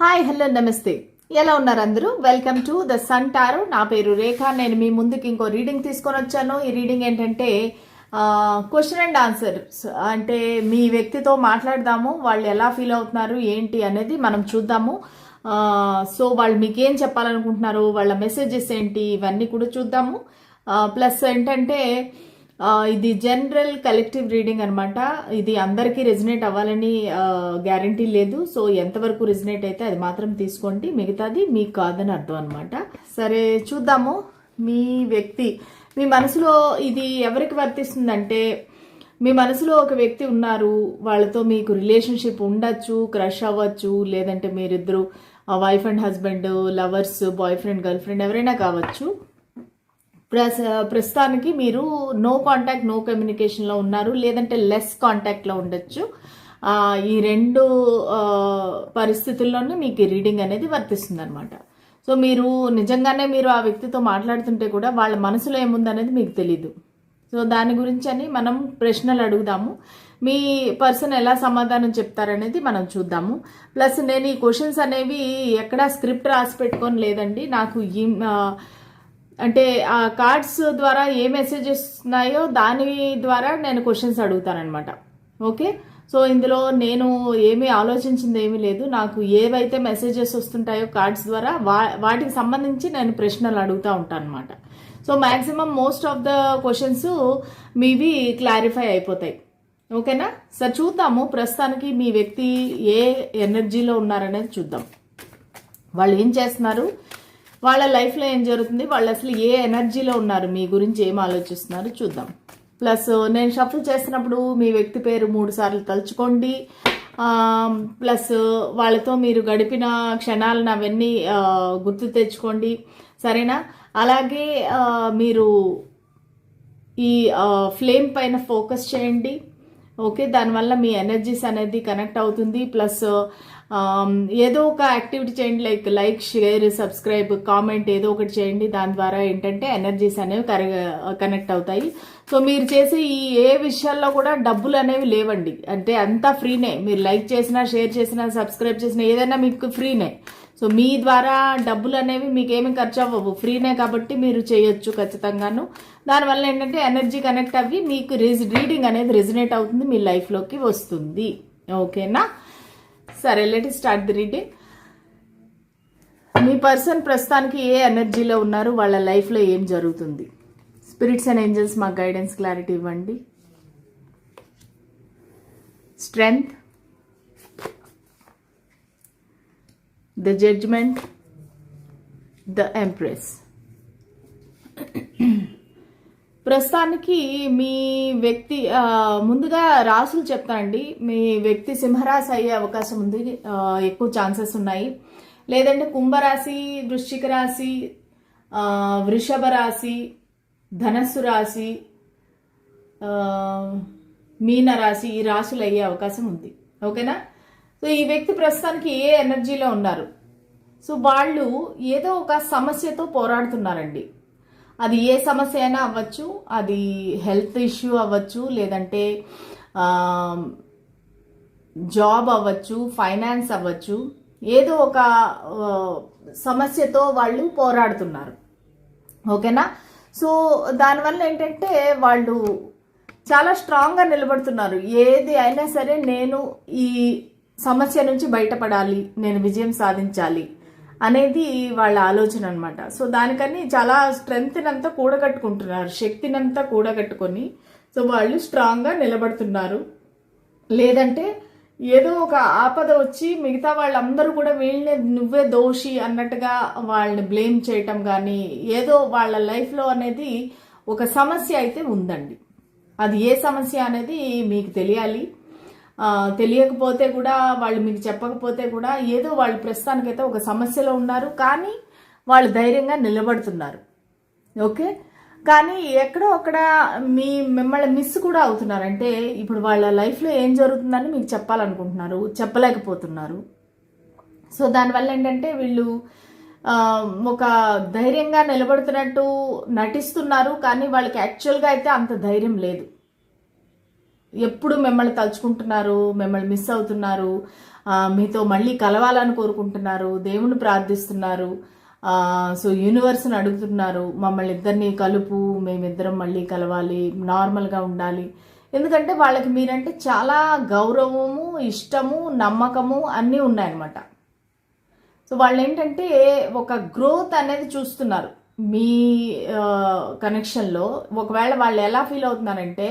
Hi hello నమస్తే. ఎలా ఉన్నారు అందరూ? Welcome to the sun tarot నా పేరు రేఖ నేను మీ ముందుకి ఇంకో రీడింగ్ తీసుకొని వచ్చాను. ఈ రీడింగ్ ఏంటంటే క్వశ్చన్ అండ్ ఆన్సర్స్ అంటే మీ వ్యక్తితో మాట్లాడదాము. వాళ్ళు ఎలా ఫీల్ అవుతున్నారు? ఏంటి అనేది మనం చూద్దాము. సో వాళ్ళు మీకు ఏం చెప్పాలనుకుంటున్నారు? వాళ్ళ మెసేజెస్ ఏంటి? ఇవన్నీ కూడా చూద్దాము. ప్లస్ ఏంటంటే ఇది జనరల్ కలెక్టివ్ రీడింగ్ అనమాట ఇది అందరికీ రెజినేట్ అవ్వాలని గ్యారంటీ లేదు. సో ఎంతవరకు రెజినేట్ అయితే అది మాత్రం తీసుకోండి. మిగతాది మీకు కాదని అర్థం అనమాట సరే చూద్దాము. మీ వ్యక్తి మీ మనసులో ఇది ఎవరికి వర్తిస్తుందంటే మీ మనసులో ఒక వ్యక్తి ఉన్నారు. వాళ్ళతో మీకు రిలేషన్షిప్ ఉండొచ్చు క్రష్ అవ్వచ్చు లేదంటే మీరిద్దరు wife and husband lovers boyfriend girlfriend ఎవరైనా కావచ్చు. ప్రస్ ప్రస్తుతానికి మీరు నో కాంటాక్ట్ నో కమ్యూనికేషన్లో ఉన్నారు లేదంటే లెస్ కాంటాక్ట్లో ఉండొచ్చు. ఈ రెండు పరిస్థితుల్లోనూ పరిస్థితుల్లోనే మీకు రీడింగ్ అనేది వర్తిస్తుంది అనమాట సో మీరు నిజంగానే మీరు ఆ వ్యక్తితో మాట్లాడుతుంటే కూడా వాళ్ళ మనసులో ఏముందనేది మీకు తెలీదు. సో దాని గురించి అని మనం ప్రశ్నలు అడుగుదాము. మీ పర్సన్ ఎలా సమాధానం చెప్తారనేది మనం చూద్దాము. ప్లస్ నేను ఈ క్వశ్చన్స్ అనేవి ఎక్కడా స్క్రిప్ట్ రాసి పెట్టుకొని లేదండి. నాకు ఈ అంటే ఆ కార్డ్స్ ద్వారా ఏ మెసేజెస్ ఉన్నాయో దాని ద్వారా నేను క్వశ్చన్స్ అడుగుతానమాట ఓకే సో ఇందులో నేను ఏమీ ఆలోచించింది ఏమీ లేదు. నాకు ఏవైతే మెసేజెస్ వస్తుంటాయో కార్డ్స్ ద్వారా వా వాటికి సంబంధించి నేను ప్రశ్నలు అడుగుతూ ఉంటాను అనమాట so maximum most of the questions మీవి క్లారిఫై అయిపోతాయి. ఓకేనా సార్ చూద్దాము. ప్రస్తుతానికి మీ వ్యక్తి ఏ ఎనర్జీలో ఉన్నారనేది చూద్దాం. వాళ్ళు ఏం చేస్తున్నారు? వాళ్ళ లైఫ్లో ఏం జరుగుతుంది? వాళ్ళు అసలు ఏ ఎనర్జీలో ఉన్నారు? మీ గురించి ఏం ఆలోచిస్తున్నారు? చూద్దాం. ప్లస్ నేను షఫల్ చేస్తున్నప్పుడు మీ వ్యక్తి పేరు మూడు సార్లు తలుచుకోండి. ప్లస్ వాళ్ళతో మీరు గడిపిన క్షణాలను అవన్నీ గుర్తు తెచ్చుకోండి. సరేనా? అలాగే మీరు ఈ ఫ్లేమ్ పైన ఫోకస్ చేయండి. ఓకే దానివల్ల మీ ఎనర్జీస్ అనేది కనెక్ట్ అవుతుంది. ప్లస్ Um, ఏదో ఒక యాక్టివిటీ చేయండి like like share subscribe comment ఏదో ఒకటి చేయండి. దాని ద్వారా ఏంటంటే ఎనర్జీస్ అనేవి కనెక్ట్ అవుతాయి. సో మీరు చేసే ఈ ఏ విషయాల్లో కూడా డబ్బులు అనేవి లేవండి. అంటే అంతా ఫ్రీనే మీరు లైక్ చేసినా షేర్ చేసినా సబ్స్క్రైబ్ చేసినా ఏదైనా మీకు ఫ్రీనే సో మీ ద్వారా డబ్బులు అనేవి మీకు ఏమి ఖర్చు అవ్వవు. ఫ్రీనే కాబట్టి మీరు చేయొచ్చు ఖచ్చితంగాను. దానివల్ల ఏంటంటే ఎనర్జీ కనెక్ట్ అవ్వి మీకు రీడింగ్ అనేది రెజినేట్ అవుతుంది మీ లైఫ్లోకి వస్తుంది. ఓకేనా సరే లెట్ స్టార్ట్ ది రీడింగ్ మీ పర్సన్ ప్రస్తుతానికి ఏ ఎనర్జీలో ఉన్నారు? వాళ్ళ లైఫ్లో ఏం జరుగుతుంది? స్పిరిట్స్ అండ్ ఏంజల్స్ మాకు గైడెన్స్ క్లారిటీ ఇవ్వండి. Strength the judgement the empress ప్రస్తుతానికి మీ వ్యక్తి ముందుగా రాసులు చెప్తానండి. మీ వ్యక్తి సింహరాశి అయ్యే అవకాశం ఉంది. ఎక్కువ ఛాన్సెస్ ఉన్నాయి. లేదంటే కుంభరాశి వృశ్చిక రాశి వృషభ రాశి ధనస్సు రాశి మీన రాశి ఈ రాశులు అయ్యే అవకాశం ఉంది. ఓకేనా? సో ఈ వ్యక్తి ప్రస్తుతానికి ఏ ఎనర్జీలో ఉన్నారు? సో వాళ్ళు ఏదో ఒక సమస్యతో పోరాడుతున్నారండి. అది ఏ సమస్య అయినా అవ్వచ్చు అది హెల్త్ ఇష్యూ అవ్వచ్చు లేదంటే జాబ్ అవ్వచ్చు ఫైనాన్స్ అవ్వచ్చు ఏదో ఒక సమస్యతో వాళ్ళు పోరాడుతున్నారు. ఓకేనా? సో దానివల్ల ఏంటంటే వాళ్ళు చాలా స్ట్రాంగ్గా నిలబడుతున్నారు. ఏది అయినా సరే నేను ఈ సమస్య నుంచి బయటపడాలి నేను విజయం సాధించాలి. అనేది వాళ్ళ ఆలోచన అనమాట సో దానికని చాలా స్ట్రెంగ్త్నంతా కూడగట్టుకుంటున్నారు. శక్తినంతా కూడగట్టుకొని. సో వాళ్ళు స్ట్రాంగ్గా నిలబడుతున్నారు. లేదంటే ఏదో ఒక ఆపద వచ్చి మిగతా వాళ్ళందరూ కూడా వీళ్ళని నువ్వే దోషి అన్నట్టుగా వాళ్ళని బ్లేమ్ చేయటం కానీ ఏదో వాళ్ళ లైఫ్లో అనేది ఒక సమస్య అయితే ఉందండి. అది ఏ సమస్య అనేది మీకు తెలియాలి. తెలియకపోతే కూడా వాళ్ళు మీకు చెప్పకపోతే కూడా ఏదో వాళ్ళు ప్రస్తుతానికైతే ఒక సమస్యలో ఉన్నారు. కానీ వాళ్ళు ధైర్యంగా నిలబడుతున్నారు. ఓకే? కానీ ఎక్కడో అక్కడ మీ మిమ్మల్ని మిస్ కూడా అవుతున్నారు. అంటే ఇప్పుడు వాళ్ళ లైఫ్లో ఏం జరుగుతుందని మీకు చెప్పాలనుకుంటున్నారు చెప్పలేకపోతున్నారు. సో దానివల్ల ఏంటంటే వీళ్ళు ఒక ధైర్యంగా నిలబడుతున్నట్టు నటిస్తున్నారు. కానీ వాళ్ళకి యాక్చువల్గా అయితే అంత ధైర్యం లేదు. ఎప్పుడు మిమ్మల్ని తలుచుకుంటున్నారు మిమ్మల్ని మిస్ అవుతున్నారు మీతో మళ్ళీ కలవాలని కోరుకుంటున్నారు దేవుని ప్రార్థిస్తున్నారు సో యూనివర్స్ని అడుగుతున్నారు మమ్మల్ని ఇద్దరిని కలుపు మేమిద్దరం మళ్ళీ కలవాలి నార్మల్గా ఉండాలి. ఎందుకంటే వాళ్ళకి మీరంటే చాలా గౌరవము ఇష్టము నమ్మకము అన్నీ ఉన్నాయన్నమాట. సో వాళ్ళు ఏంటంటే ఒక గ్రోత్ అనేది చూస్తున్నారు. మీ కనెక్షన్లో ఒకవేళ వాళ్ళు ఎలా ఫీల్ అవుతున్నారంటే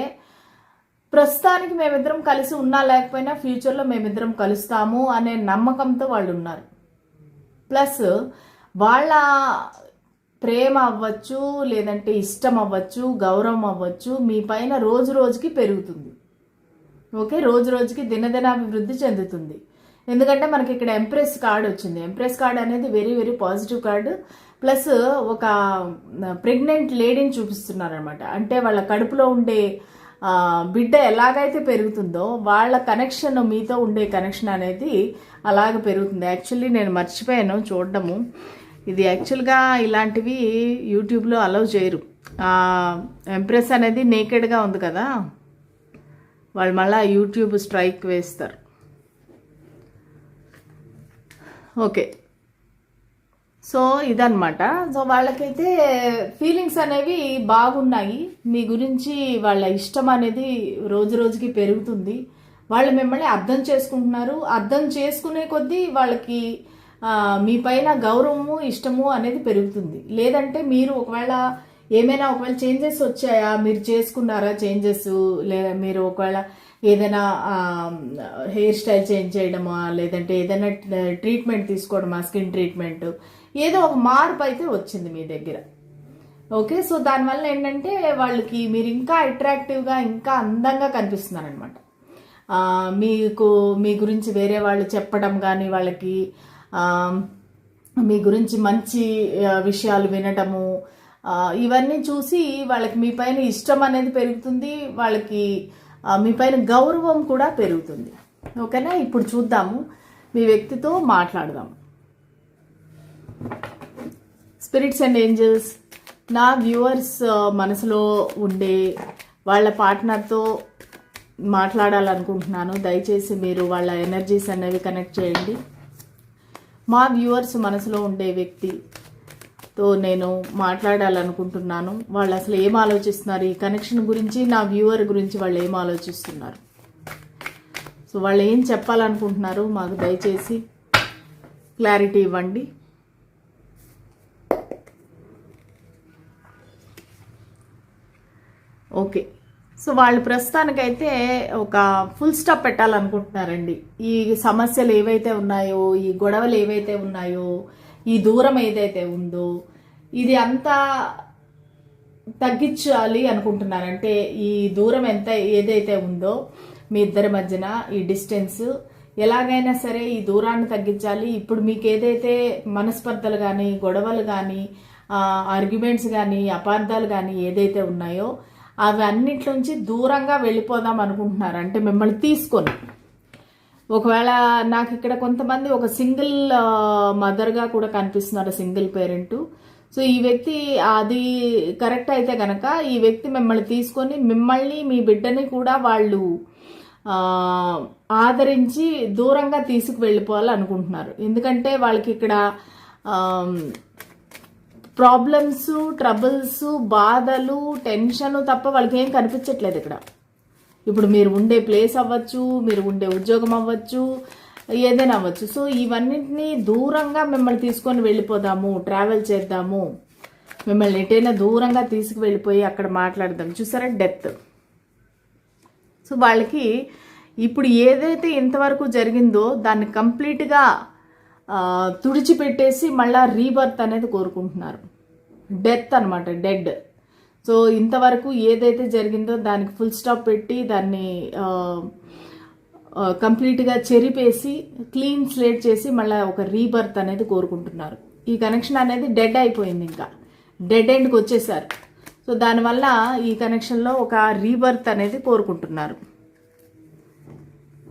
ప్రస్తుతానికి మేమిద్దరం కలిసి ఉన్నా లేకపోయినా ఫ్యూచర్లో మేమిద్దరం కలుస్తాము అనే నమ్మకంతో వాళ్ళు ఉన్నారు. ప్లస్ వాళ్ళ ప్రేమ అవ్వచ్చు లేదంటే ఇష్టం అవ్వచ్చు గౌరవం అవ్వచ్చు మీ పైన రోజు రోజుకి పెరుగుతుంది. ఓకే? రోజు రోజుకి దినదినాభివృద్ధి చెందుతుంది. ఎందుకంటే మనకి ఇక్కడ ఎంప్రెస్ కార్డ్ వచ్చింది. ఎంప్రెస్ కార్డ్ అనేది very very positive card plus ఒక ప్రెగ్నెంట్ లేడీని చూపిస్తున్నారనమాట అంటే వాళ్ళ కడుపులో ఉండే బిడ్డ ఎలాగైతే పెరుగుతుందో వాళ్ళ కనెక్షన్ మీతో ఉండే కనెక్షన్ అనేది అలాగ పెరుగుతుంది. యాక్చువల్లీ నేను మర్చిపోయాను చూడడము. ఇది యాక్చువల్గా ఇలాంటివి యూట్యూబ్లో అలౌ చేయరు. ఎంప్రెస్ అనేది నేకెడ్గా ఉంది కదా. వాళ్ళు మళ్ళీ యూట్యూబ్ స్ట్రైక్ వేస్తారు. ఓకే సో ఇదన్నమాట. సో వాళ్ళకైతే ఫీలింగ్స్ అనేవి బాగున్నాయి. మీ గురించి వాళ్ళ ఇష్టం అనేది రోజు రోజుకి పెరుగుతుంది. వాళ్ళు మిమ్మల్ని అర్థం చేసుకుంటున్నారు. అర్థం చేసుకునే కొద్దీ వాళ్ళకి మీ పైన గౌరవము ఇష్టము అనేది పెరుగుతుంది. లేదంటే మీరు ఒకవేళ ఏమైనా ఒకవేళ చేంజెస్ వచ్చాయా? మీరు చేసుకున్నారా చేంజెస్ లేదా మీరు ఒకవేళ ఏదైనా హెయిర్ స్టైల్ చేంజ్ చేయడమా? లేదంటే ఏదైనా ట్రీట్మెంట్ తీసుకోవడమా? స్కిన్ ట్రీట్మెంట్ ఏదో ఒక మార్పు అయితే వచ్చింది మీ దగ్గర. ఓకే సో దానివల్ల ఏంటంటే వాళ్ళకి మీరు ఇంకా అట్రాక్టివ్గా ఇంకా అందంగా కనిపిస్తున్నారనమాట మీకు మీ గురించి వేరే వాళ్ళు చెప్పడం కానీ వాళ్ళకి మీ గురించి మంచి విషయాలు వినటము ఇవన్నీ చూసి వాళ్ళకి మీ పైన ఇష్టం అనేది పెరుగుతుంది వాళ్ళకి మీ పైన గౌరవం కూడా పెరుగుతుంది. ఓకేనా? ఇప్పుడు చూద్దాము మీ వ్యక్తితో మాట్లాడదాము. స్పిరిట్స్ అండ్ ఏంజల్స్ నా వ్యూవర్స్ మనసులో ఉండే వాళ్ళ పార్ట్నర్తో మాట్లాడాలనుకుంటున్నాను. దయచేసి మీరు వాళ్ళ ఎనర్జీస్ అనేవి కనెక్ట్ చేయండి. మా వ్యూవర్స్ మనసులో ఉండే వ్యక్తితో నేను మాట్లాడాలనుకుంటున్నాను. వాళ్ళు అసలు ఏం ఆలోచిస్తున్నారు? ఈ కనెక్షన్ గురించి నా వ్యూవర్ గురించి వాళ్ళు ఏం ఆలోచిస్తున్నారు? సో వాళ్ళు ఏం చెప్పాలనుకుంటున్నారు? మాకు దయచేసి క్లారిటీ ఇవ్వండి. ఓకే. సో వాళ్ళు ప్రస్తుతానికైతే ఒక ఫుల్ స్టాప్ పెట్టాలనుకుంటున్నారండి. ఈ సమస్యలు ఏవైతే ఉన్నాయో ఈ గొడవలు ఏవైతే ఉన్నాయో ఈ దూరం ఏదైతే ఉందో ఇది అంతా తగ్గించాలి అనుకుంటున్నారు. అంటే ఈ దూరం ఎంత ఏదైతే ఉందో మీ ఇద్దరి మధ్యన ఈ డిస్టెన్స్ ఎలాగైనా సరే ఈ దూరాన్ని తగ్గించాలి. ఇప్పుడు మీకు ఏదైతే మనస్పర్ధలు కానీ గొడవలు కానీ ఆర్గ్యుమెంట్స్ కానీ అపార్థాలు కానీ ఏదైతే ఉన్నాయో అవన్నిట్లోంచి దూరంగా వెళ్ళిపోదాం అనుకుంటున్నారు. అంటే మిమ్మల్ని తీసుకొని. ఒకవేళ నాకు ఇక్కడ కొంతమంది ఒక సింగిల్ మదర్గా కూడా కనిపిస్తున్నారు సింగిల్ పేరెంట్. సో ఈ వ్యక్తి అది కరెక్ట్ అయితే కనుక ఈ వ్యక్తి మిమ్మల్ని తీసుకొని మిమ్మల్ని మీ బిడ్డని కూడా వాళ్ళు ఆదరించి దూరంగా తీసుకు వెళ్ళిపోవాలనుకుంటున్నారు ఎందుకంటే వాళ్ళకి ఇక్కడ ప్రాబ్లమ్స్ ట్రబుల్స్ బాధలు టెన్షన్ తప్ప వాళ్ళకి ఏం కనిపించట్లేదు ఇక్కడ. ఇప్పుడు మీరు ఉండే ప్లేస్ అవ్వచ్చు మీరు ఉండే ఉద్యోగం అవ్వచ్చు ఏదైనా అవ్వచ్చు. సో ఇవన్నింటినీ దూరంగా మిమ్మల్ని తీసుకొని వెళ్ళిపోదాము ట్రావెల్ చేద్దాము. మిమ్మల్ని ఎటైనా దూరంగా తీసుకువెళ్ళిపోయి అక్కడ మాట్లాడదాం. చూసారా? డెత్ సో వాళ్ళకి ఇప్పుడు ఏదైతే ఇంతవరకు జరిగిందో దాన్ని కంప్లీట్గా తుడిచిపెట్టేసి మళ్ళా రీబర్త్ అనేది కోరుకుంటున్నారు. డెత్ అనమాట డెడ్ సో ఇంతవరకు ఏదైతే జరిగిందో దానికి ఫుల్ స్టాప్ పెట్టి దాన్ని కంప్లీట్గా చెరిపేసి క్లీన్ స్లేట్ చేసి మళ్ళీ ఒక రీబర్త్ అనేది కోరుకుంటున్నారు. ఈ కనెక్షన్ అనేది డెడ్ అయిపోయింది ఇంకా. డెడ్ ఎండ్కి వచ్చేసారు. సో దానివల్ల ఈ కనెక్షన్లో ఒక రీబర్త్ అనేది కోరుకుంటున్నారు.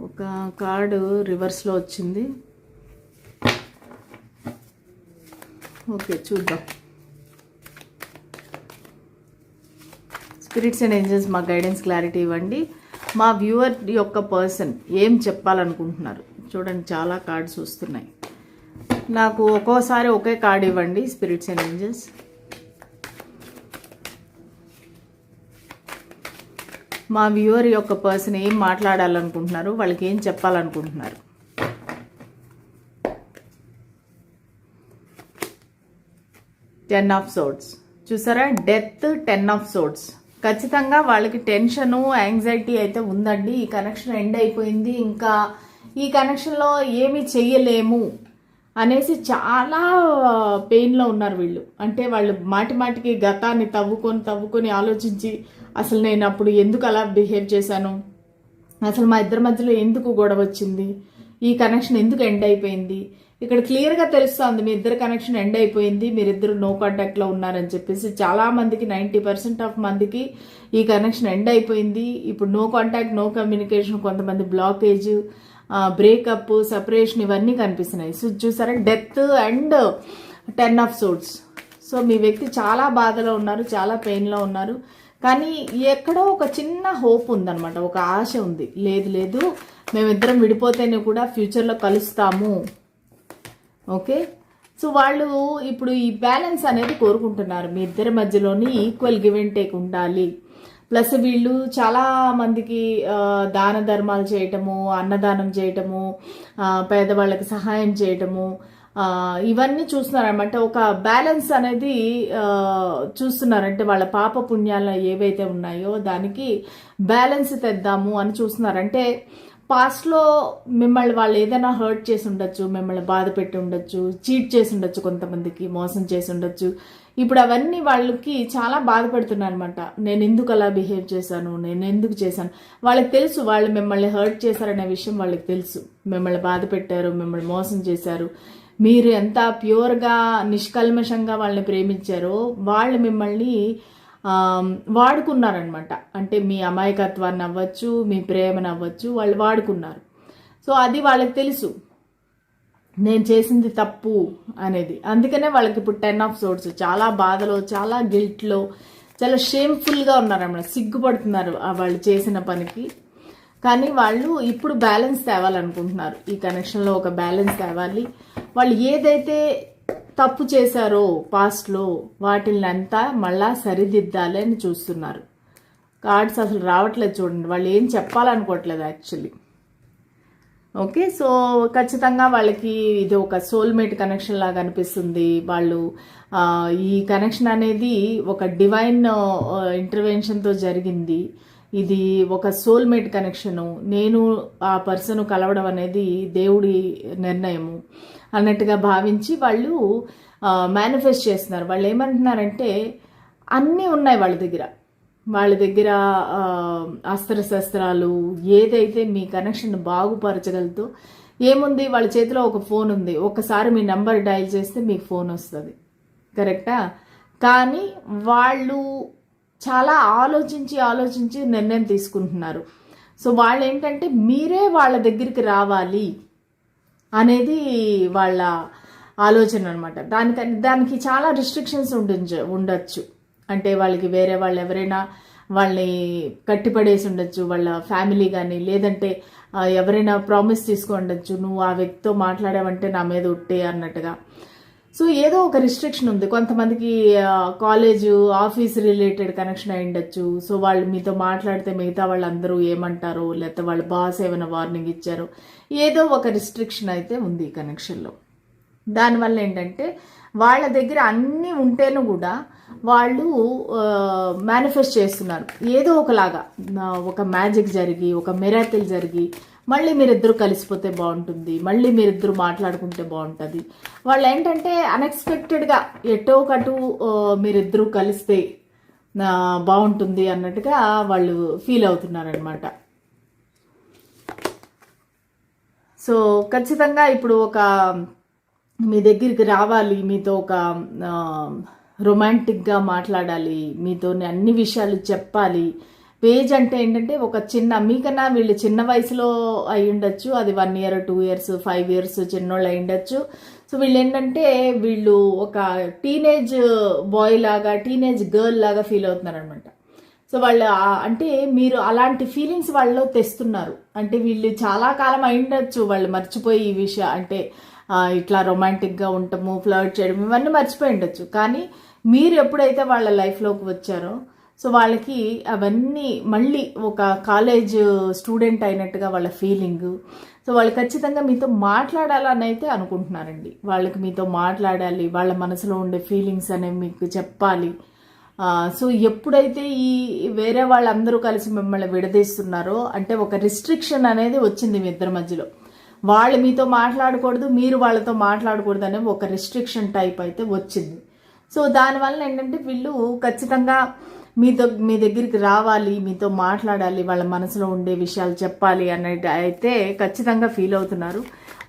ఒక కార్డు రివర్స్లో వచ్చింది. ఓకే చూద్దాం. స్పిరిట్స్ అండ్ ఏంజల్స్ మా గైడెన్స్ క్లారిటీ ఇవ్వండి. మా వ్యూవర్ యొక్క పర్సన్ ఏం చెప్పాలనుకుంటున్నారు? చూడండి చాలా కార్డ్స్ వస్తున్నాయి. నాకు ఒక్కోసారి ఒకే కార్డ్ ఇవ్వండి స్పిరిట్స్ అండ్ ఏంజల్స్ మా వ్యూవర్ యొక్క పర్సన్ ఏం మాట్లాడాలనుకుంటున్నారు? వాళ్ళకి ఏం చెప్పాలనుకుంటున్నారు? టెన్ ఆఫ్ సోడ్స్ చూసారా? డెత్ టెన్ ఆఫ్ సోడ్స్ ఖచ్చితంగా వాళ్ళకి టెన్షను యాంగ్జైటీ అయితే ఉందండి. ఈ కనెక్షన్ ఎండ్ అయిపోయింది. ఇంకా ఈ కనెక్షన్లో ఏమీ చెయ్యలేము అనేసి చాలా పెయిన్లో ఉన్నారు వీళ్ళు. అంటే వాళ్ళు మాటి మాటికి గతాన్ని తవ్వుకొని తవ్వుకొని ఆలోచించి అసలు నేను అప్పుడు ఎందుకు అలా బిహేవ్ చేశాను? అసలు మా ఇద్దరి మధ్యలో ఎందుకు గొడవ వచ్చింది? ఈ కనెక్షన్ ఎందుకు ఎండ్ అయిపోయింది? ఇక్కడ క్లియర్గా తెలుస్తుంది మీ ఇద్దరు కనెక్షన్ ఎండ్ అయిపోయింది మీరిద్దరు నో కాంటాక్ట్లో ఉన్నారని చెప్పేసి చాలా మందికి నైంటీ పర్సెంట్ ఆఫ్ మందికి ఈ కనెక్షన్ ఎండ్ అయిపోయింది. ఇప్పుడు నో కాంటాక్ట్ నో కమ్యూనికేషన్ కొంతమంది బ్లాకేజ్ బ్రేకప్ సపరేషన్ ఇవన్నీ కనిపిస్తున్నాయి. సో చూసారా death and ten of swords so మీ వ్యక్తి చాలా బాధలో ఉన్నారు చాలా పెయిన్లో ఉన్నారు. కానీ ఎక్కడో ఒక చిన్న హోప్ ఉందన్నమాట ఒక ఆశ ఉంది. లేదు లేదు మేమిద్దరం విడిపోతేనే కూడా ఫ్యూచర్లో కలుస్తాము. ఓకే? సో వాళ్ళు ఇప్పుడు ఈ బ్యాలెన్స్ అనేది కోరుకుంటున్నారు. మీ ఇద్దరి మధ్యలోని ఈక్వల్ గివ్ అండ్ టేక్ ఉండాలి. ప్లస్ వీళ్ళు చాలా మందికి దాన ధర్మాలు చేయటము అన్నదానం చేయటము పేదవాళ్ళకి సహాయం చేయటము ఇవన్నీ చూస్తున్నారనమాట ఒక బ్యాలెన్స్ అనేది చూస్తున్నారంటే వాళ్ళ పాప పుణ్యాలు ఏవైతే ఉన్నాయో దానికి బ్యాలెన్స్ తెద్దాము అని చూస్తున్నారంటే పాస్ట్లో మిమ్మల్ని వాళ్ళు ఏదైనా హర్ట్ చేసి ఉండొచ్చు మిమ్మల్ని బాధ పెట్టి ఉండొచ్చు చీట్ చేసి ఉండొచ్చు కొంతమందికి మోసం చేసి ఉండొచ్చు. ఇప్పుడు అవన్నీ వాళ్ళకి చాలా బాధపడుతున్నారు అనమాట నేను ఎందుకు అలా బిహేవ్ చేశాను? నేను ఎందుకు చేశాను? వాళ్ళకి తెలుసు వాళ్ళు మిమ్మల్ని హర్ట్ చేశారనే విషయం వాళ్ళకి తెలుసు. మిమ్మల్ని బాధ పెట్టారు మిమ్మల్ని మోసం చేశారు. మీరు ఎంత ప్యూర్గా నిష్కల్మషంగా వాళ్ళని ప్రేమించారో వాళ్ళు మిమ్మల్ని వాడుకున్నారనమాట అంటే మీ అమాయకత్వాన్ని అవ్వచ్చు మీ ప్రేమను అవ్వచ్చు వాళ్ళు వాడుకున్నారు. సో అది వాళ్ళకి తెలుసు. నేను చేసింది తప్పు అనేది. అందుకనే వాళ్ళకి ఇప్పుడు టెన్ ఆఫ్ సోర్స్ చాలా బాధలో చాలా గిల్ట్లో చాలా షేమ్ఫుల్గా ఉన్నారన్నమాట. సిగ్గుపడుతున్నారు వాళ్ళు చేసిన పనికి. కానీ వాళ్ళు ఇప్పుడు బ్యాలెన్స్ తేవాలనుకుంటున్నారు. ఈ కనెక్షన్లో ఒక బ్యాలెన్స్ తేవాలి. వాళ్ళు ఏదైతే తప్పు చేశారో పాస్ట్లో వాటిని అంతా మళ్ళా సరిదిద్దాలి అని చూస్తున్నారు. కార్డ్స్ అసలు రావట్లేదు చూడండి. వాళ్ళు ఏం చెప్పాలనుకోవట్లేదు యాక్చువల్లీ ఓకే సో ఖచ్చితంగా వాళ్ళకి ఇది ఒక సోల్మేట్ కనెక్షన్ లాగా అనిపిస్తుంది. వాళ్ళు ఈ కనెక్షన్ అనేది ఒక డివైన్ ఇంటర్వెన్షన్తో జరిగింది. ఇది ఒక సోల్మేట్ కనెక్షను నేను ఆ పర్సన్ కలవడం అనేది దేవుడి నిర్ణయము. అన్నట్టుగా భావించి వాళ్ళు మేనిఫెస్ట్ చేస్తున్నారు. వాళ్ళు ఏమంటున్నారంటే అన్నీ ఉన్నాయి వాళ్ళ దగ్గర. వాళ్ళ దగ్గర అస్త్రశస్త్రాలు ఏదైతే మీ కనెక్షన్ బాగుపరచగలదో ఏముంది? వాళ్ళ చేతిలో ఒక ఫోన్ ఉంది. ఒకసారి మీ నంబర్ డయల్ చేస్తే మీకు ఫోన్ వస్తుంది. కరెక్టా కానీ వాళ్ళు చాలా ఆలోచించి ఆలోచించి నిర్ణయం తీసుకుంటున్నారు. సో వాళ్ళు ఏంటంటే మీరే వాళ్ళ దగ్గరికి రావాలి. అనేది వాళ్ళ ఆలోచన అనమాట దానికని దానికి చాలా రిస్ట్రిక్షన్స్ ఉండించ ఉండొచ్చు. అంటే వాళ్ళకి వేరే వాళ్ళు ఎవరైనా వాళ్ళని కట్టిపడేసి ఉండొచ్చు వాళ్ళ ఫ్యామిలీ కానీ లేదంటే ఎవరైనా ప్రామిస్ తీసుకుండొచ్చు నువ్వు ఆ వ్యక్తితో మాట్లాడావంటే నా మీద ఉట్టే అన్నట్టుగా. సో ఏదో ఒక రిస్ట్రిక్షన్ ఉంది. కొంతమందికి కాలేజ్ ఆఫీస్ రిలేటెడ్ కనెక్షన్ అయి ఉండొచ్చు. సో వాళ్ళు మీతో మాట్లాడితే మిగతా వాళ్ళందరూ ఏమంటారో లేకపోతే వాళ్ళ బాస్ ఏమైనా వార్నింగ్ ఇచ్చారో ఏదో ఒక రిస్ట్రిక్షన్ అయితే ఉంది ఈ కనెక్షన్లో దానివల్ల ఏంటంటే వాళ్ళ దగ్గర అన్నీ ఉంటేను కూడా వాళ్ళు మేనిఫెస్ట్ చేస్తున్నారు. ఏదో ఒకలాగా ఒక మ్యాజిక్ జరిగి ఒక మెరాకిల్ జరిగి మళ్ళీ మీరిద్దరు కలిసిపోతే బాగుంటుంది మళ్ళీ మీరిద్దరు మాట్లాడుకుంటే బాగుంటుంది. వాళ్ళు ఏంటంటే అన్ఎక్స్పెక్టెడ్గా ఎటో కటు మీరిద్దరూ కలిస్తే బాగుంటుంది అన్నట్టుగా వాళ్ళు ఫీల్ అవుతున్నారనమాట సో ఖచ్చితంగా ఇప్పుడు ఒక మీ దగ్గరికి రావాలి మీతో ఒక రొమాంటిక్గా మాట్లాడాలి మీతో అన్ని విషయాలు చెప్పాలి పేజ్ అంటే ఏంటంటే ఒక చిన్న మీకన్నా వీళ్ళు చిన్న వయసులో అయి ఉండొచ్చు అది one year two years five years చిన్నోళ్ళు అయి ఉండొచ్చు. సో వీళ్ళు ఏంటంటే వీళ్ళు ఒక టీనేజ్ బాయ్ లాగా టీనేజ్ గర్ల్ లాగా ఫీల్ అవుతున్నారు అనమాట సో వాళ్ళు అంటే మీరు అలాంటి ఫీలింగ్స్ వాళ్ళు తెస్తున్నారు. అంటే వీళ్ళు చాలా కాలం అయి ఉండొచ్చు వాళ్ళు మర్చిపోయి ఈ విషయం అంటే ఇట్లా రొమాంటిక్గా ఉండటము ఫ్లర్ట్ చేయడం ఇవన్నీ మర్చిపోయి ఉండొచ్చు. కానీ మీరు ఎప్పుడైతే వాళ్ళ లైఫ్లోకి వచ్చారో సో వాళ్ళకి అవన్నీ మళ్ళీ ఒక కాలేజ్ స్టూడెంట్ అయినట్టుగా వాళ్ళ ఫీలింగ్ సో వాళ్ళు ఖచ్చితంగా మీతో మాట్లాడాలని అయితే అనుకుంటున్నారండి. వాళ్ళకి మీతో మాట్లాడాలి వాళ్ళ మనసులో ఉండే ఫీలింగ్స్ అనేవి మీకు చెప్పాలి. సో ఎప్పుడైతే ఈ వేరే వాళ్ళందరూ కలిసి మిమ్మల్ని విడదీస్తున్నారో అంటే ఒక రిస్ట్రిక్షన్ అనేది వచ్చింది మీ ఇద్దరి మధ్యలో. వాళ్ళు మీతో మాట్లాడకూడదు మీరు వాళ్ళతో మాట్లాడకూడదు అనే ఒక రిస్ట్రిక్షన్ టైప్ అయితే వచ్చింది. సో దానివల్ల ఏంటంటే వీళ్ళు ఖచ్చితంగా మీతో మీ దగ్గరికి రావాలి మీతో మాట్లాడాలి వాళ్ళ మనసులో ఉండే విషయాలు చెప్పాలి అనేది అయితే ఖచ్చితంగా ఫీల్ అవుతున్నారు.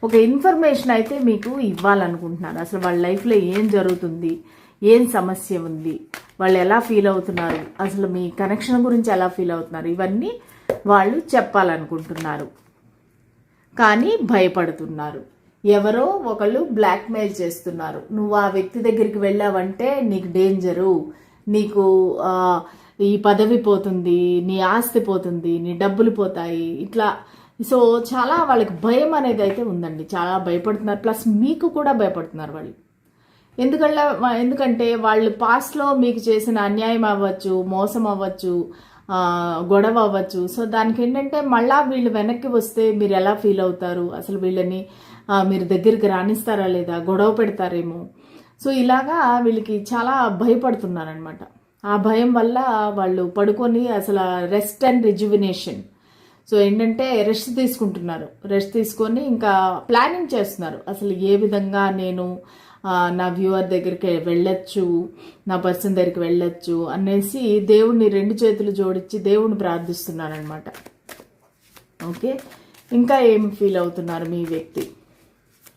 ఒక ఇన్ఫర్మేషన్ అయితే మీకు ఇవ్వాలనుకుంటున్నారు. అసలు వాళ్ళ లైఫ్లో ఏం జరుగుతుంది ఏం సమస్య ఉంది వాళ్ళు ఎలా ఫీల్ అవుతున్నారు అసలు మీ కనెక్షన్ గురించి ఎలా ఫీల్ అవుతున్నారు ఇవన్నీ వాళ్ళు చెప్పాలనుకుంటున్నారు. కానీ భయపడుతున్నారు. ఎవరో ఒకళ్ళు బ్లాక్మెయిల్ చేస్తున్నారు. నువ్వు ఆ వ్యక్తి దగ్గరికి వెళ్ళావంటే నీకు డేంజరు నీకు ఈ పదవి పోతుంది నీ ఆస్తి పోతుంది నీ డబ్బులు పోతాయి ఇట్లా. సో చాలా వాళ్ళకి భయం అనేది అయితే ఉందండి. చాలా భయపడుతున్నారు. ప్లస్ మీకు కూడా భయపడుతున్నారు వాళ్ళు. ఎందుకంటే ఎందుకంటే వాళ్ళు పాస్ట్లో మీకు చేసిన అన్యాయం అవ్వచ్చు మోసం అవ్వచ్చు గొడవ అవ్వచ్చు. సో దానికి ఏంటంటే మళ్ళా వీళ్ళు వెనక్కి వస్తే మీరు ఎలా ఫీల్ అవుతారు? అసలు వీళ్ళని మీరు దగ్గరికి రాణిస్తారా లేదా? గొడవ పెడతారేమో? సో ఇలాగా వీళ్ళకి చాలా భయపడుతున్నారనమాట ఆ భయం వల్ల వాళ్ళు పడుకొని అసలు రెస్ట్ అండ్ రిజువినేషన్ సో ఏంటంటే రెస్ట్ తీసుకుంటున్నారు. రెస్ట్ తీసుకొని ఇంకా ప్లానింగ్ చేస్తున్నారు. అసలు ఏ విధంగా నేను నా వ్యూవర్ దగ్గరికి వెళ్ళొచ్చు నా పర్సన్ దగ్గరికి వెళ్ళొచ్చు అనేసి దేవుణ్ణి రెండు చేతులు జోడించి దేవుణ్ణి ప్రార్థిస్తున్నారనమాట ఓకే? ఇంకా ఏం ఫీల్ అవుతున్నారు మీ వ్యక్తి?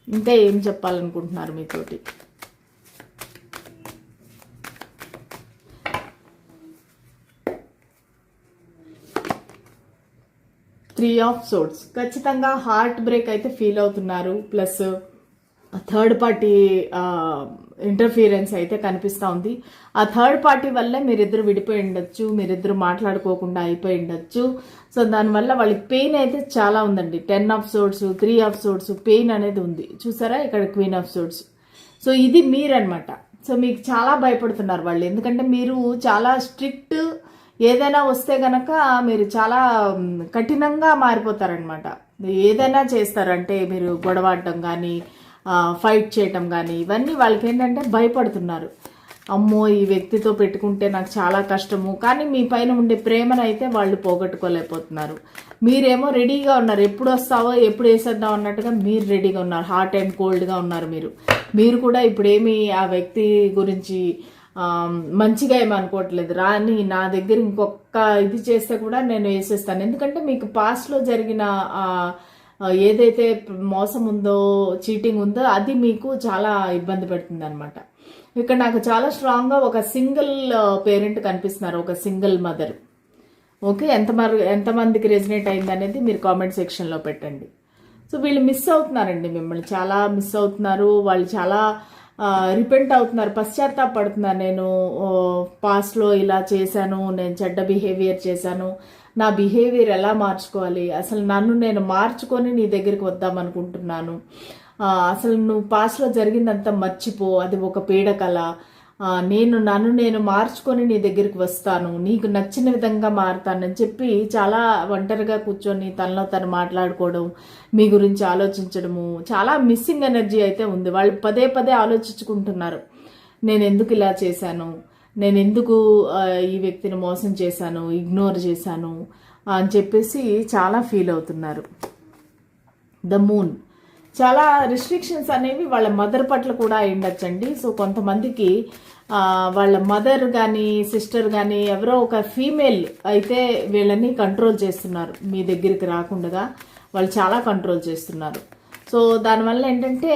ఇంకా ఏం చెప్పాలనుకుంటున్నారు మీతోటి? త్రీ ఆఫ్ సోర్ట్స్ ఖచ్చితంగా హార్ట్ బ్రేక్ అయితే ఫీల్ అవుతున్నారు. ప్లస్ థర్డ్ పార్టీ ఇంటర్ఫీరెన్స్ అయితే కనిపిస్తూ ఉంది. ఆ థర్డ్ పార్టీ వల్ల మీరిద్దరు విడిపోయి ఉండొచ్చు మీరిద్దరు మాట్లాడుకోకుండా అయిపోయి ఉండొచ్చు. సో దానివల్ల వాళ్ళకి పెయిన్ అయితే చాలా ఉందండి. Ten of swords three of swords pain అనేది ఉంది. చూసారా? ఇక్కడ క్వీన్ ఆఫ్ సోర్ట్స్ సో ఇది మీరనమాట సో మీకు చాలా భయపడుతున్నారు వాళ్ళు. ఎందుకంటే మీరు చాలా స్ట్రిక్ట్ ఏదైనా వస్తే గనక మీరు చాలా కఠినంగా మారిపోతారనమాట ఏదైనా చేస్తారంటే మీరు గొడవాడటం కానీ ఫైట్ చేయటం కానీ ఇవన్నీ వాళ్ళకి ఏంటంటే భయపడుతున్నారు. అమ్మో ఈ వ్యక్తితో పెట్టుకుంటే నాకు చాలా కష్టము. కానీ మీ పైన ఉండే ప్రేమను అయితే వాళ్ళు పోగొట్టుకోలేకపోతున్నారు. మీరేమో రెడీగా ఉన్నారు. ఎప్పుడు వస్తావో ఎప్పుడు వేసేద్దాం అన్నట్టుగా మీరు రెడీగా ఉన్నారు. హాట్ అండ్ కోల్డ్గా ఉన్నారు మీరు. మీరు కూడా ఇప్పుడేమి ఆ వ్యక్తి గురించి మంచిగా ఏమనుకోవట్లేదు అనుకోవట్లేదు. రాని నా దగ్గర ఇంకొక ఇది చేస్తే కూడా నేను వేసేస్తాను. ఎందుకంటే మీకు పాస్ట్లో జరిగిన ఏదైతే మోసం ఉందో చీటింగ్ ఉందో అది మీకు చాలా ఇబ్బంది పెడుతుంది అనమాట ఇక్కడ నాకు చాలా స్ట్రాంగ్గా ఒక సింగిల్ పేరెంట్ కనిపిస్తున్నారు. ఒక సింగిల్ మదర్ ఓకే? ఎంత ఎంతమందికి రెజినేట్ అయింది అనేది మీరు కామెంట్ సెక్షన్లో పెట్టండి. సో వీళ్ళు మిస్ అవుతున్నారండి మిమ్మల్ని. చాలా మిస్ అవుతున్నారు. వాళ్ళు చాలా రిపెంట్ అవుతున్నారు పశ్చాత్తాపడుతున్నారు. నేను పాస్ట్లో ఇలా చేశాను నేను చెడ్డ బిహేవియర్ చేశాను. నా బిహేవియర్ ఎలా మార్చుకోవాలి? అసలు నన్ను నేను మార్చుకొని నీ దగ్గరికి వద్దామనుకుంటున్నాను. అసలు నువ్వు పాస్ట్లో జరిగిందంతా మర్చిపో అది ఒక పీడకల నేను నన్ను నేను మార్చుకొని నీ దగ్గరికి వస్తాను. నీకు నచ్చిన విధంగా మారుతానని చెప్పి చాలా ఒంటరిగా కూర్చొని తనలో తను మాట్లాడుకోవడం మీ గురించి ఆలోచించడము చాలా మిస్సింగ్ ఎనర్జీ అయితే ఉంది. వాళ్ళు పదే పదే ఆలోచించుకుంటున్నారు. నేను ఎందుకు ఇలా చేశాను? నేను ఎందుకు ఈ వ్యక్తిని మోసం చేశాను? ఇగ్నోర్ చేశాను? అని చెప్పేసి చాలా ఫీల్ అవుతున్నారు. ద మూన్ చాలా రిస్ట్రిక్షన్స్ అనేవి వాళ్ళ మదర్ పట్ల కూడా ఉండొచ్చండి సో కొంతమందికి వాళ్ళ మదర్ కానీ సిస్టర్ కానీ ఎవరో ఒక ఫీమేల్ అయితే వీళ్ళని కంట్రోల్ చేస్తున్నారు. మీ దగ్గరికి రాకుండా వాళ్ళు చాలా కంట్రోల్ చేస్తున్నారు. సో దానివల్ల ఏంటంటే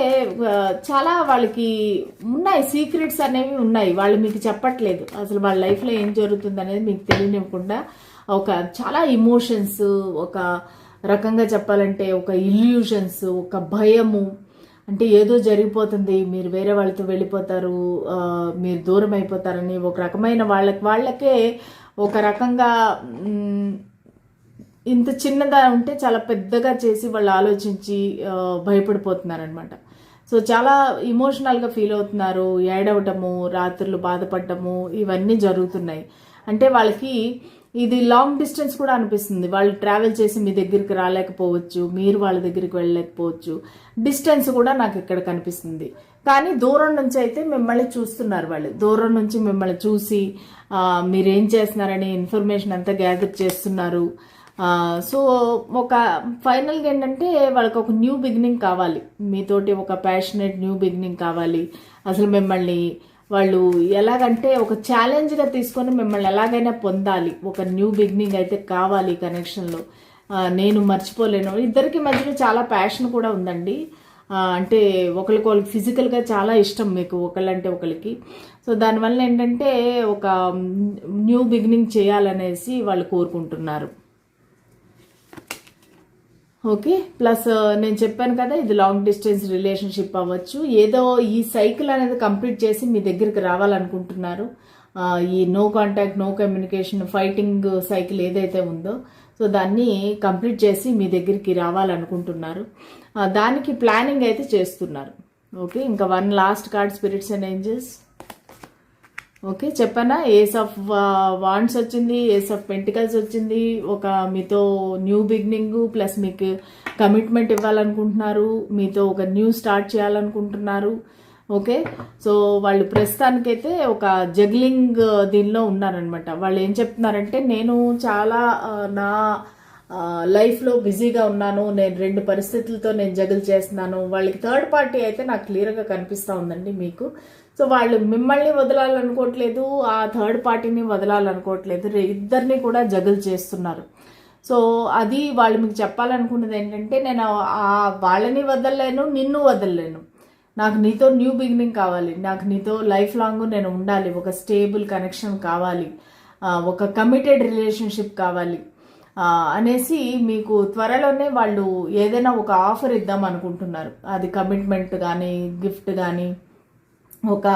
చాలా వాళ్ళకి ఉన్నాయి సీక్రెట్స్ అనేవి ఉన్నాయి. వాళ్ళు మీకు చెప్పట్లేదు. అసలు వాళ్ళ లైఫ్లో ఏం జరుగుతుంది అనేది మీకు తెలియనివ్వకుండా ఒక చాలా ఇమోషన్స్ ఒక రకంగా చెప్పాలంటే ఒక ఇల్యూషన్స్ ఒక భయము. అంటే ఏదో జరిగిపోతుంది మీరు వేరే వాళ్ళతో వెళ్ళిపోతారు మీరు దూరం అయిపోతారని ఒక రకమైన వాళ్ళకి వాళ్ళకే ఒక రకంగా ఇంత చిన్నదా ఉంటే చాలా పెద్దగా చేసి వాళ్ళు ఆలోచించి భయపడిపోతున్నారనమాట సో చాలా ఇమోషనల్గా ఫీల్ అవుతున్నారు ఏడవటము రాత్రులు బాధపడటము ఇవన్నీ జరుగుతున్నాయి. అంటే వాళ్ళకి ఇది లాంగ్ డిస్టెన్స్ కూడా అనిపిస్తుంది. వాళ్ళు ట్రావెల్ చేసి మీ దగ్గరికి రాలేకపోవచ్చు మీరు వాళ్ళ దగ్గరికి వెళ్ళలేకపోవచ్చు. డిస్టెన్స్ కూడా నాకు ఇక్కడ కనిపిస్తుంది. కానీ దూరం నుంచి అయితే మిమ్మల్ని చూస్తున్నారు వాళ్ళు. దూరం నుంచి మిమ్మల్ని చూసి మీరేం చేస్తున్నారని ఇన్ఫర్మేషన్ అంతా గ్యాదర్ చేస్తున్నారు. సో ఒక ఫైనల్గా ఏంటంటే వాళ్ళకి ఒక న్యూ బిగినింగ్ కావాలి. మీతోటి ఒక ప్యాషనెట్ న్యూ బిగినింగ్ కావాలి. అసలు మిమ్మల్ని వాళ్ళు ఎలాగంటే ఒక ఛాలెంజ్గా తీసుకొని మిమ్మల్ని ఎలాగైనా పొందాలి. ఒక న్యూ బిగినింగ్ అయితే కావాలి కనెక్షన్లో నేను మర్చిపోలేను. ఇద్దరికి మధ్యలో చాలా ప్యాషన్ కూడా ఉందండి. అంటే ఒకరికి వాళ్ళకి ఫిజికల్గా చాలా ఇష్టం మీకు ఒకళ్ళంటే ఒకరికి సో దానివల్ల ఏంటంటే ఒక న్యూ బిగినింగ్ చేయాలనేసి వాళ్ళు కోరుకుంటున్నారు. ఓకే. ప్లస్ నేను చెప్పాను కదా ఇది లాంగ్ డిస్టెన్స్ రిలేషన్షిప్ అవ్వచ్చు. ఏదో ఈ సైకిల్ అనేది కంప్లీట్ చేసి మీ దగ్గరికి రావాలనుకుంటున్నారు. ఈ no contact no communication fighting cycle ఏదైతే ఉందో సో దాన్ని కంప్లీట్ చేసి మీ దగ్గరికి రావాలనుకుంటున్నారు. దానికి ప్లానింగ్ అయితే చేస్తున్నారు. ఓకే. ఇంకా one last card spirits and angels okay చెప్పానా? ఏస్ ఆఫ్ వాండ్స్ వచ్చింది ఏస్ ఆఫ్ పెంటికల్స్ వచ్చింది ఒక మీతో న్యూ బిగినింగ్ ప్లస్ మీకు కమిట్మెంట్ ఇవ్వాలనుకుంటున్నారు మీతో ఒక న్యూ స్టార్ట్ చేయాలనుకుంటున్నారు ఓకే? సో వాళ్ళు ప్రస్తుతానికైతే ఒక జగ్లింగ్ uh, దీనిలో ఉన్నారనమాట వాళ్ళు ఏం చెప్తున్నారంటే నేను చాలా uh, నా లైఫ్లో బిజీగా ఉన్నాను నేను రెండు పరిస్థితులతో నేను జగల్ చేస్తున్నాను. వాళ్ళకి థర్డ్ పార్టీ అయితే నాకు క్లియర్గా కనిపిస్తూ ఉందండి మీకు. సో వాళ్ళు మిమ్మల్ని వదలాలనుకోవట్లేదు ఆ థర్డ్ పార్టీని వదలాలనుకోవట్లేదు ఇద్దరిని కూడా జగల్ చేస్తున్నారు. సో అది వాళ్ళు మీకు చెప్పాలనుకున్నది ఏంటంటే నేను ఆ వాళ్ళని వదలలేను నిన్ను వదలలేను. నాకు నీతో న్యూ బిగినింగ్ కావాలి. నాకు నీతో లైఫ్ లాంగ్ నేను ఉండాలి. ఒక స్టేబుల్ కనెక్షన్ కావాలి. ఒక కమిటెడ్ రిలేషన్షిప్ కావాలి. అనేసి మీకు త్వరలోనే వాళ్ళు ఏదైనా ఒక ఆఫర్ ఇద్దాం అనుకుంటున్నారు. అది కమిట్మెంట్ కానీ గిఫ్ట్ కానీ ఒక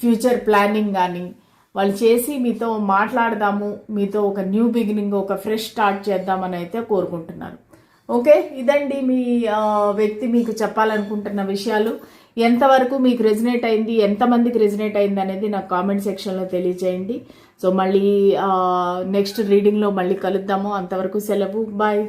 ఫ్యూచర్ ప్లానింగ్ కానీ వాళ్ళు చేసి మీతో మాట్లాడదాము మీతో ఒక న్యూ బిగినింగ్ ఒక ఫ్రెష్ స్టార్ట్ చేద్దామని అయితే కోరుకుంటున్నారు. ఓకే? ఇదండి మీ వ్యక్తి మీకు చెప్పాలనుకుంటున్న విషయాలు. ఎంతవరకు మీకు రెజినేట్ అయింది ఎంతమందికి రెజినేట్ అయింది అనేది నాకు కామెంట్ సెక్షన్లో తెలియజేయండి. సో మళ్ళీ uh, నెక్స్ట్ రీడింగ్లో మళ్ళీ కలుద్దాము. అంతవరకు సెలవు. బాయ్